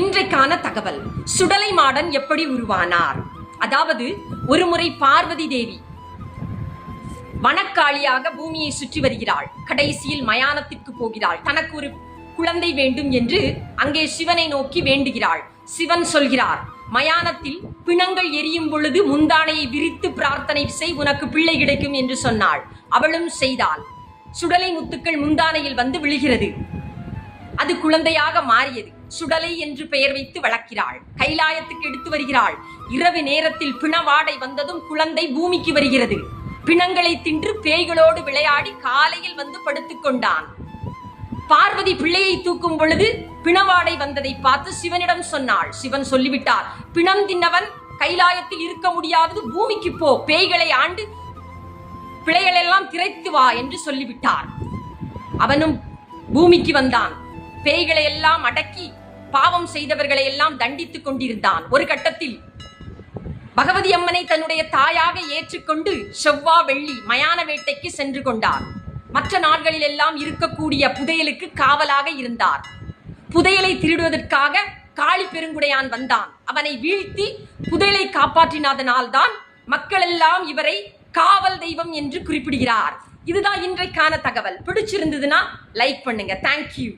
இன்றைக்கான தகவல். சுடலை மாடன் எப்படி உருவானார்? அதாவது ஒருமுறை பார்வதி தேவி வனக்காளியாக பூமியை சுற்றி வருகிறாள். கடைசியில் மயானத்திற்கு போகிறாள். தனக்கு ஒரு குழந்தை வேண்டும் என்று அங்கே சிவனை நோக்கி வேண்டுகிறாள். சிவன் சொல்கிறார் மயானத்தில் பிணங்கள் எரியும் பொழுது முந்தானையை விரித்து பிரார்த்தனை செய் உனக்கு பிள்ளை கிடைக்கும் என்று சொன்னாள். அவளும் செய்தாள். சுடலை முத்துக்கள் முந்தானையில் வந்து விழுகிறது. அது குழந்தையாக மாறியது. சுடலை என்று பெயர் வைத்து வளர்க்கிறாள். கைலாயத்துக்கு எடுத்து வருகிறாள். இரவு நேரத்தில் பிணவாடை வந்ததும் குழந்தை பூமிக்கு வருகிறது. பிணங்களை தின்று பேய்களோடு விளையாடி காலையில் வந்து படுத்துக் கொண்டான். பார்வதி பிள்ளையை தூக்கும் பொழுது பிணவாடை வந்ததை பார்த்து சிவனிடம் சொன்னாள். சிவன் சொல்லிவிட்டார் பிணம் தின்னவன் கைலாயத்தில் இருக்க முடியாது பூமிக்கு போ பேய்களை ஆண்டு பிழைகளெல்லாம் திரைத்து வா என்று சொல்லிவிட்டார். அவனும் பூமிக்கு வந்தான். பேய்களை எல்லாம் அடக்கி பாவம் செய்தவர்களை எல்லாம் தண்டித்துக் கொண்டிருந்தான். ஒரு கட்டத்தில் பகவதி அம்மனை தன்னுடைய தாயாக ஏற்றுக்கொண்டு செவ்வா வெள்ளி மயான வேட்டைக்கு சென்று கொண்டார். மற்ற நாட்களில் எல்லாம் இருக்கக்கூடிய புதையலுக்கு காவலாக இருந்தார். புதையலை திருடுவதற்காக காளி பெருங்குடையான் வந்தான். அவனை வீழ்த்தி புதையலை காப்பாற்றினதனால்தான் மக்கள் எல்லாம் இவரை காவல் தெய்வம் என்று குறிப்பிடுகிறார். இதுதான் இன்றைக்கான தகவல். பிடிச்சிருந்ததுன்னா லைக் பண்ணுங்க. தேங்க்யூ